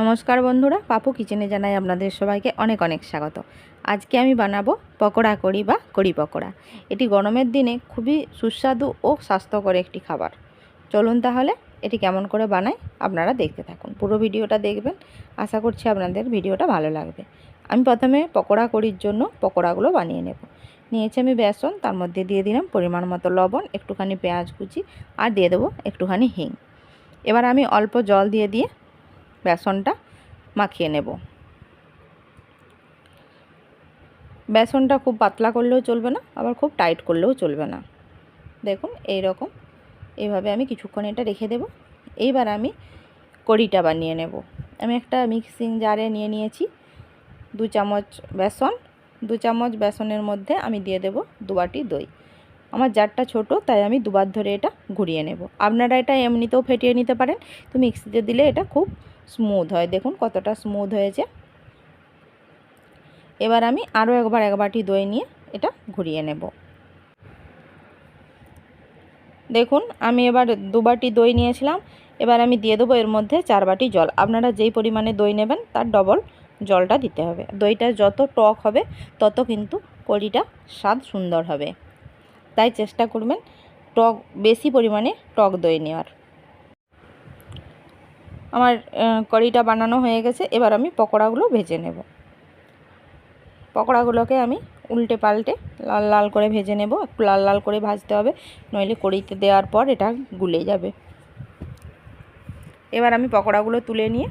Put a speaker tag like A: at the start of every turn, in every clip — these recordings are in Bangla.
A: নমস্কার বন্ধুরা, পাপু কিচেনে জানাই আপনাদের সবাইকে অনেক অনেক স্বাগত। আজকে আমি বানাবো পকোড়া করি বা কড়ি পকোড়া। এটি গরমের দিনে খুবই সুস্বাদু ও স্বাস্থ্যকর একটি খাবার। চলুন তাহলে এটি কেমন করে বানাই আপনারা দেখতে থাকুন। পুরো ভিডিওটা দেখবেন, আশা করছি আপনাদের ভিডিওটা ভালো লাগবে। আমি প্রথমে পকোড়া করির জন্য পকোড়াগুলো বানিয়ে নেব। নিয়েছি আমি বেসন, তার মধ্যে দিয়ে দিলাম পরিমাণ মতো লবণ, একটুখানি পেঁয়াজ কুচি আর দিয়ে দেবো একটুখানি হিং। এবার আমি অল্প জল দিয়ে দিয়ে বেসনটা মাখিয়ে নেব। বেসনটা খুব পাতলা করলেও চলবে না, আবার খুব টাইট করলেও চলবে না। দেখুন এই রকম এইভাবে আমি কিছুক্ষণ এটা রেখে দেব। এইবার আমি কড়িটা বানিয়ে নেব। আমি একটা মিক্সিং জারে নিয়ে নিয়েছি দু চামচ বেসন। দু চামচ বেসনের মধ্যে আমি দিয়ে দেব দুবাটি দই। আমার জারটা ছোট, তাই আমি দুবার ধরে এটা ঘুরিয়ে নেব। আপনারা এটা এমনিতেও ফেটিয়ে নিতে পারেন। তো মিক্সিতে দিলে এটা খুব স্মুথ হয়। দেখুন কতটা স্মুথ হয়েছে। এবার আমি আরও একবার এক বাটি দই নিয়ে এটা ঘুরিয়ে নেব। দেখুন, আমি এবার দু বাটি দই নিয়েছিলাম। এবার আমি দিয়ে দেবো এর মধ্যে চার বাটি জল। আপনারা যেই পরিমাণে দই নেবেন, তার ডবল জলটা দিতে হবে। দইটা যত টক হবে, তত কিন্তু কড়িটা স্বাদ সুন্দর হবে। তাই চেষ্টা করবেন টক, বেশি পরিমাণে টক দই নেওয়ার। আমার কড়িটা বানানো হয়ে গেছে, এবার আমি পকোড়াগুলো ভেজে নেব। পকোড়াগুলোকে আমি উল্টে পাল্টে লাল লাল করে ভেজে নেব, একটু লাল লাল করে ভাজতে হবে, নইলে কড়িতে দেওয়ার পর এটা গুলে যাবে। এবার আমি পকোড়াগুলো তুলে নিয়ে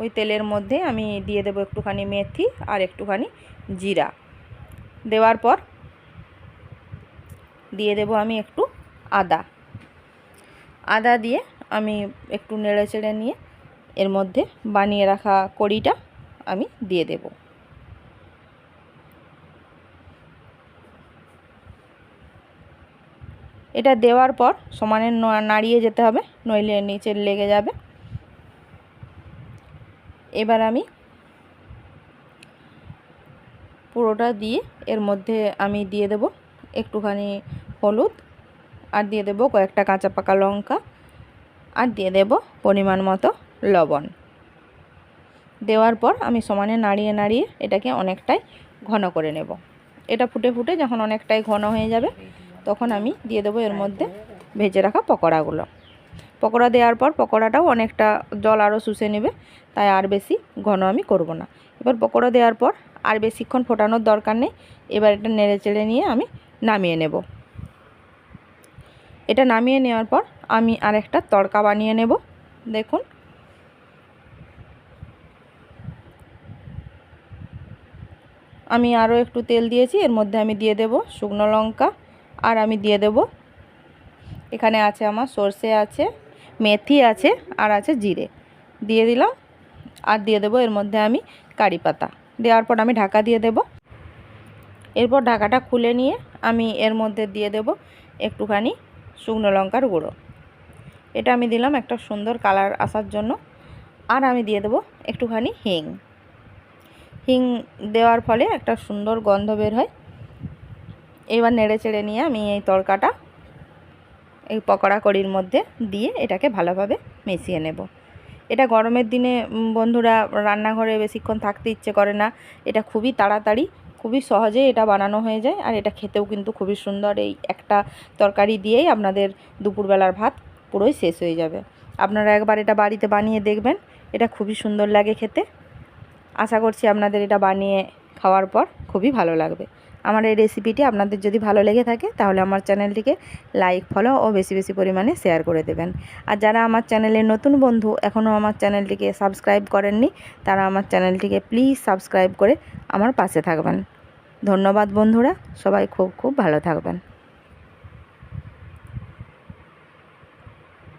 A: ওই তেলের মধ্যে আমি দিয়ে দেবো একটুখানি মেথি আর একটুখানি জিরা। দেওয়ার পর দিয়ে দেব আমি একটু আদা। আদা দিয়ে আমি একটু নেড়ে চেড়ে নিয়ে এর মধ্যে বানিয়ে রাখা কড়িটা আমি দিয়ে দেব। এটা দেওয়ার পর সমানে নাড়িয়ে যেতে হবে, নইলে নিচে লেগে যাবে। এবার আমি পুরোটা দিয়ে এর মধ্যে আমি দিয়ে দেব একটুখানি হলুদ, আর দিয়ে দেব কয়েকটা কাঁচা পাকা লঙ্কা, আর দিয়ে দেব পরিমাণ মতো লবণ। দেওয়ার পর আমি সমানে নাড়িয়ে নাড়িয়ে এটাকে অনেকটাই ঘন করে নেব। এটা ফুটে ফুটে যখন অনেকটাই ঘন হয়ে যাবে, তখন আমি দিয়ে দেবো এর মধ্যে ভেজে রাখা পকোড়াগুলো। পকোড়া দেওয়ার পর পকোড়াটাও অনেকটা জল আরও শুষে নেবে, তাই আর বেশি ঘন আমি করব না। এবার পকোড়া দেওয়ার পর আর বেশিক্ষণ ফোটানোর দরকার নেই, এবার এটা নেড়ে চেড়ে নিয়ে আমি নামিয়ে নেব। এটা নামিয়ে নেওয়ার পর আমি আরেকটা তড়কা বানিয়ে নেব। দেখুন। আমি আরও একটু তেল দিয়েছি, এর মধ্যে আমি দিয়ে দেব শুকনো লঙ্কা, আর আমি দিয়ে দেব এখানে আছে আমার সর্ষে আছে, মেথি আছে, আর আছে জিরে। দিয়ে দিলাম, আর দিয়ে দেব এর মধ্যে আমি কারি পাতা। দেওয়ার পর আমি ঢাকা দিয়ে দেব। এরপর ঢাকাটা খুলে নিয়ে আমি এর মধ্যে দিয়ে দেব একটুখানি শুকনো লঙ্কার গুঁড়ো। এটা আমি দিলাম একটা সুন্দর কালার আসার জন্য। আর আমি দিয়ে দেবো একটুখানি হিং। হিং দেওয়ার ফলে একটা সুন্দর গন্ধ বের হয়। এবার নেড়ে চেড়ে নিয়ে আমি এই তড়কাটা এই পকোড়া কড়ির মধ্যে দিয়ে এটাকে ভালোভাবে মিশিয়ে নেব। এটা গরমের দিনে বন্ধুরা রান্নাঘরে বেশিক্ষণ থাকতে ইচ্ছে করে না। এটা খুবই তাড়াতাড়ি খুবই সহজে এটা বানানো হয়ে যায় আর এটা খেতেও কিন্তু খুবই সুন্দর। এই একটা তরকারি দিয়েই আপনাদের দুপুরবেলার ভাত পুরোই শেষ হয়ে যাবে। আপনারা একবার এটা বাড়িতে বানিয়ে দেখবেন, এটা খুবই সুন্দর লাগে খেতে। আশা করছি আপনাদের এটা বানিয়ে খাওয়ার পর খুবই ভালো লাগবে। আমার এই রেসিপিটি আপনাদের যদি ভালো লেগে থাকে, তাহলে আমার চ্যানেলটিকে লাইক ফলো ও বেশি বেশি পরিমাণে শেয়ার করে দেবেন। আর যারা আমার চ্যানেলের নতুন বন্ধু, এখনও আমার চ্যানেলটিকে সাবস্ক্রাইব করেননি, তারা আমার চ্যানেলটিকে প্লিজ সাবস্ক্রাইব করে আমার পাশে থাকবেন। ধন্যবাদ বন্ধুরা, সবাই খুব খুব ভালো থাকবেন।